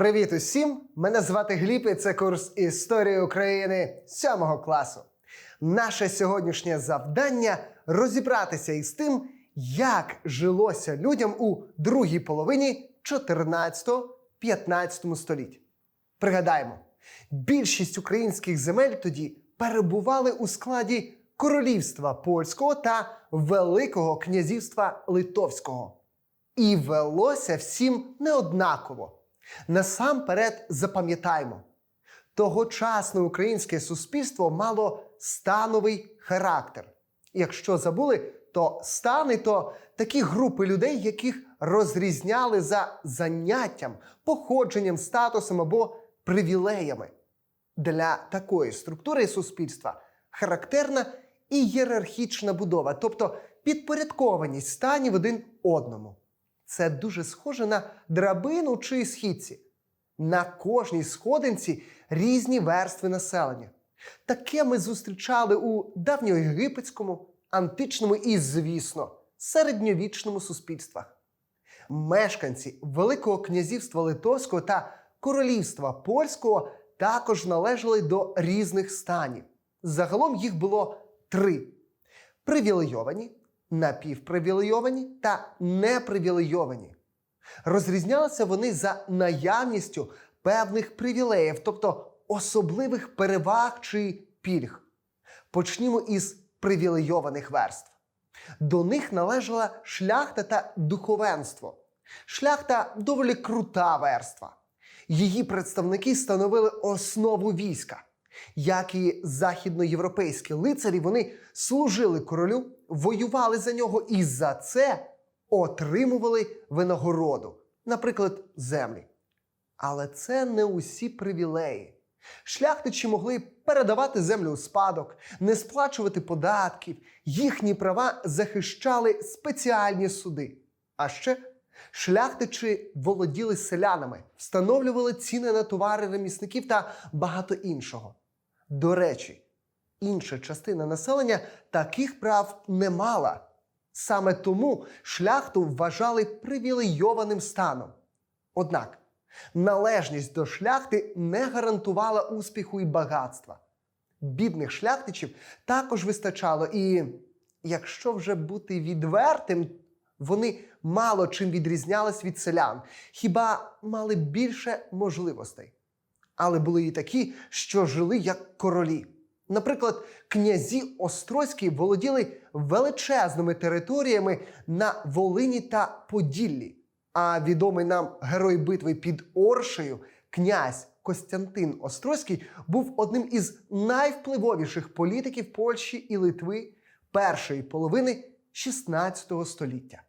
Привіт усім! Мене звати Гліб і це курс історії України 7 класу. Наше сьогоднішнє завдання розібратися із тим, як жилося людям у другій половині 14-15 століть. Пригадаємо, більшість українських земель тоді перебували у складі королівства польського та Великого князівства Литовського. І велося всім неоднаково. Насамперед запам'ятаймо, тогочасне українське суспільство мало становий характер. Якщо забули, то стани то такі групи людей, яких розрізняли за заняттям, походженням, статусом або привілеями. Для такої структури суспільства характерна ієрархічна будова, тобто підпорядкованість станів один одному. Це дуже схоже на драбину чи східці. На кожній сходинці різні верстви населення. Таке ми зустрічали у давньоєгипетському, античному і, звісно, середньовічному суспільствах. Мешканці Великого князівства Литовського та Королівства Польського також належали до різних станів. Загалом їх було три: привілейовані, напівпривілейовані та непривілейовані. Розрізнялися вони за наявністю певних привілеїв, тобто особливих переваг чи пільг. Почнімо із привілейованих верств. До них належала шляхта та духовенство. Шляхта доволі крута верства. Її представники становили основу війська. Як і західноєвропейські лицарі, вони служили королю, воювали за нього і за це отримували винагороду, наприклад, землі. Але це не усі привілеї. Шляхтичі могли передавати землю у спадок, не сплачувати податків, їхні права захищали спеціальні суди. А ще шляхтичі володіли селянами, встановлювали ціни на товари ремісників та багато іншого. До речі, інша частина населення таких прав не мала. Саме тому шляхту вважали привілейованим станом. Однак належність до шляхти не гарантувала успіху і багатства. Бідних шляхтичів також вистачало, і якщо вже бути відвертим, вони мало чим відрізнялись від селян, хіба мали більше можливостей. Але були і такі, що жили як королі. Наприклад, князі Острозькі володіли величезними територіями на Волині та Поділлі. А відомий нам герой битви під Оршею, князь Костянтин Острозький, був одним із найвпливовіших політиків Польщі і Литви першої половини 16 століття.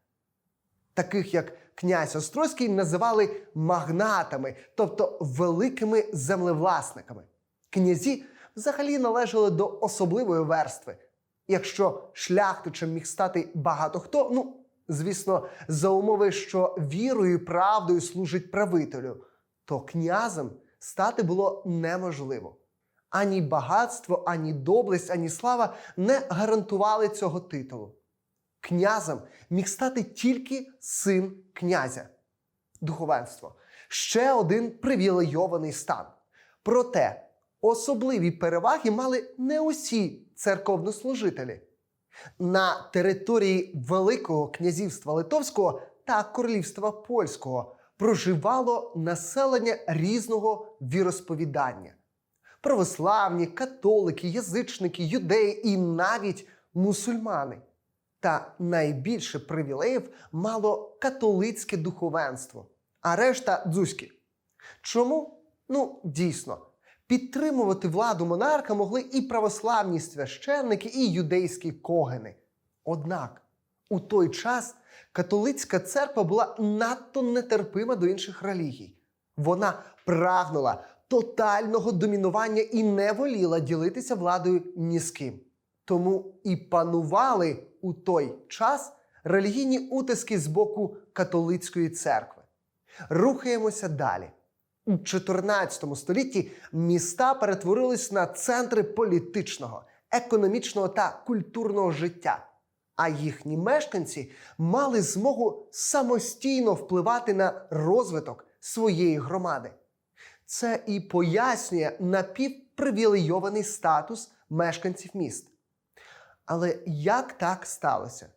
Таких як князь Острозький називали магнатами, тобто великими землевласниками. Князі взагалі належали до особливої верстви. Якщо шляхтичем міг стати багато хто, ну звісно, за умови, що вірою і правдою служить правителю, то князем стати було неможливо. Ані багатство, ані доблесть, ані слава не гарантували цього титулу. Князем міг стати тільки син князя. Духовенство ще один привілейований стан. Проте особливі переваги мали не усі церковнослужителі. На території Великого князівства Литовського та Королівства Польського проживало населення різного віросповідання: православні, католики, язичники, юдеї і навіть мусульмани. Та найбільше привілеїв мало католицьке духовенство, а решта дзузькі. Чому? Ну, дійсно, підтримувати владу монарха могли і православні священники, і юдейські когени. Однак у той час католицька церква була надто нетерпима до інших релігій. Вона прагнула тотального домінування і не воліла ділитися владою ні з ким. Тому і панували у той час релігійні утиски з боку католицької церкви. Рухаємося далі. У 14 столітті міста перетворились на центри політичного, економічного та культурного життя, а їхні мешканці мали змогу самостійно впливати на розвиток своєї громади. Це і пояснює напівпривілейований статус мешканців міст. Але як так сталося?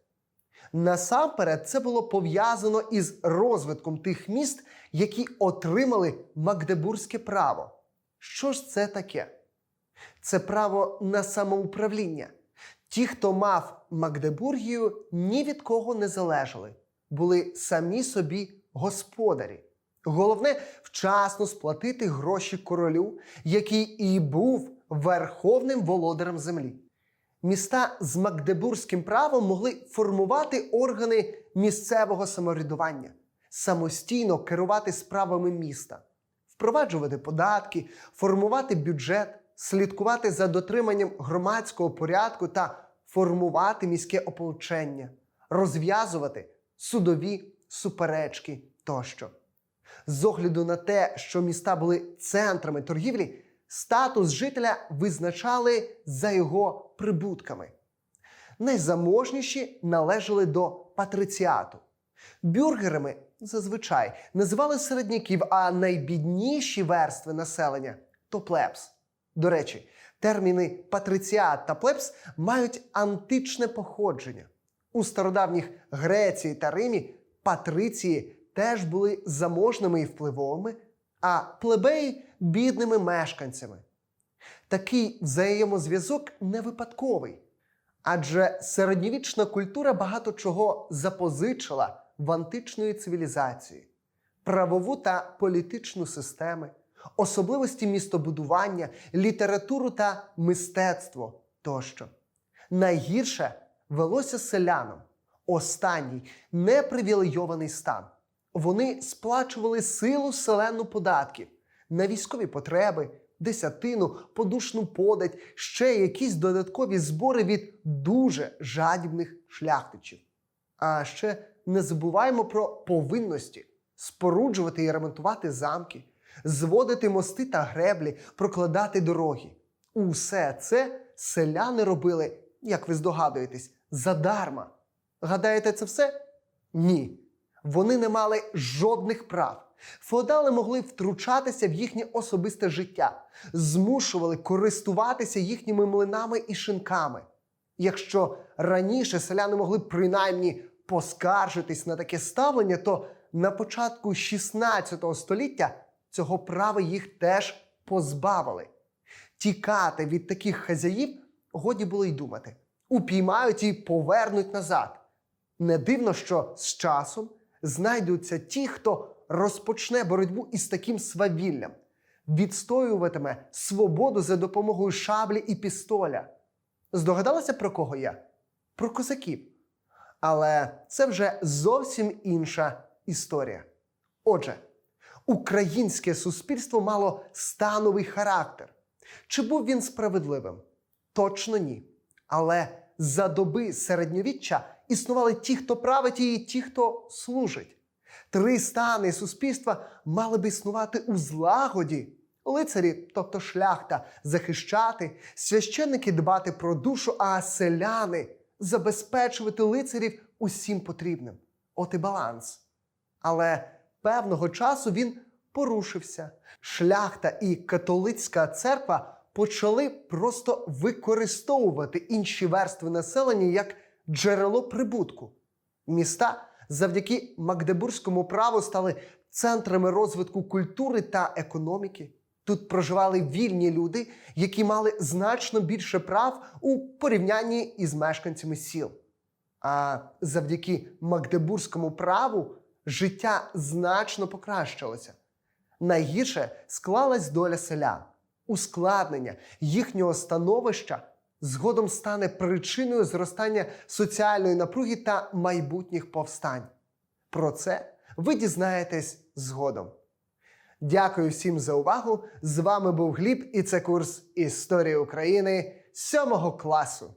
Насамперед, це було пов'язано із розвитком тих міст, які отримали Магдебурзьке право. Що ж це таке? Це право на самоуправління. Ті, хто мав Магдебургію, ні від кого не залежали, були самі собі господарі. Головне вчасно сплатити гроші королю, який і був верховним володарем землі. Міста з магдебурзьким правом могли формувати органи місцевого самоврядування, самостійно керувати справами міста, впроваджувати податки, формувати бюджет, слідкувати за дотриманням громадського порядку та формувати міське ополчення, розв'язувати судові суперечки тощо. З огляду на те, що міста були центрами торгівлі, статус жителя визначали за його прибутками. Найзаможніші належали до патриціату. Бюргерами зазвичай називали середняків, а найбідніші верстви населення то плебс. До речі, терміни патриціат та плебс мають античне походження. У стародавніх Греції та Римі патриції теж були заможними і впливовими, а плебеї бідними мешканцями. Такий взаємозв'язок не випадковий, адже середньовічна культура багато чого запозичила в античної цивілізації, правову та політичну системи, особливості містобудування, літературу та мистецтво тощо. Найгірше велося селянам, останній непривілейований стан. Вони сплачували силу селену податків на військові потреби, десятину, подушну подать, ще якісь додаткові збори від дуже жадібних шляхтичів. А ще не забуваємо про повинності споруджувати і ремонтувати замки, зводити мости та греблі, прокладати дороги. Усе це селяни робили, як ви здогадуєтесь, задарма. Гадаєте, це все? Ні. Вони не мали жодних прав. Феодали могли втручатися в їхнє особисте життя, змушували користуватися їхніми млинами і шинками. Якщо раніше селяни могли принаймні поскаржитись на таке ставлення, то на початку 16 століття цього права їх теж позбавили. Тікати від таких хазяїв годі було й думати. Упіймають і повернуть назад. Не дивно, що з часом знайдуться ті, хто розпочне боротьбу із таким свавіллям, відстоюватиме свободу за допомогою шаблі і пістоля. Здогадалася про кого я? Про козаків. Але це вже зовсім інша історія. Отже, українське суспільство мало становий характер. Чи був він справедливим? Точно ні. Але за доби середньовіччя існували ті, хто править, і ті, хто служить. Три стани суспільства мали би існувати у злагоді. Лицарі, тобто шляхта, захищати, священники дбати про душу, а селяни забезпечувати лицарів усім потрібним. От і баланс. Але певного часу він порушився. Шляхта і католицька церква почали просто використовувати інші верстви населення як джерело прибутку. Міста завдяки Магдебурзькому праву стали центрами розвитку культури та економіки. Тут проживали вільні люди, які мали значно більше прав у порівнянні із мешканцями сіл. А завдяки Магдебурзькому праву життя значно покращилося. Найгірше склалась доля селян. Ускладнення їхнього становища згодом стане причиною зростання соціальної напруги та майбутніх повстань. Про це ви дізнаєтесь згодом. Дякую всім за увагу. З вами був Гліб, і це курс Історії України 7 класу.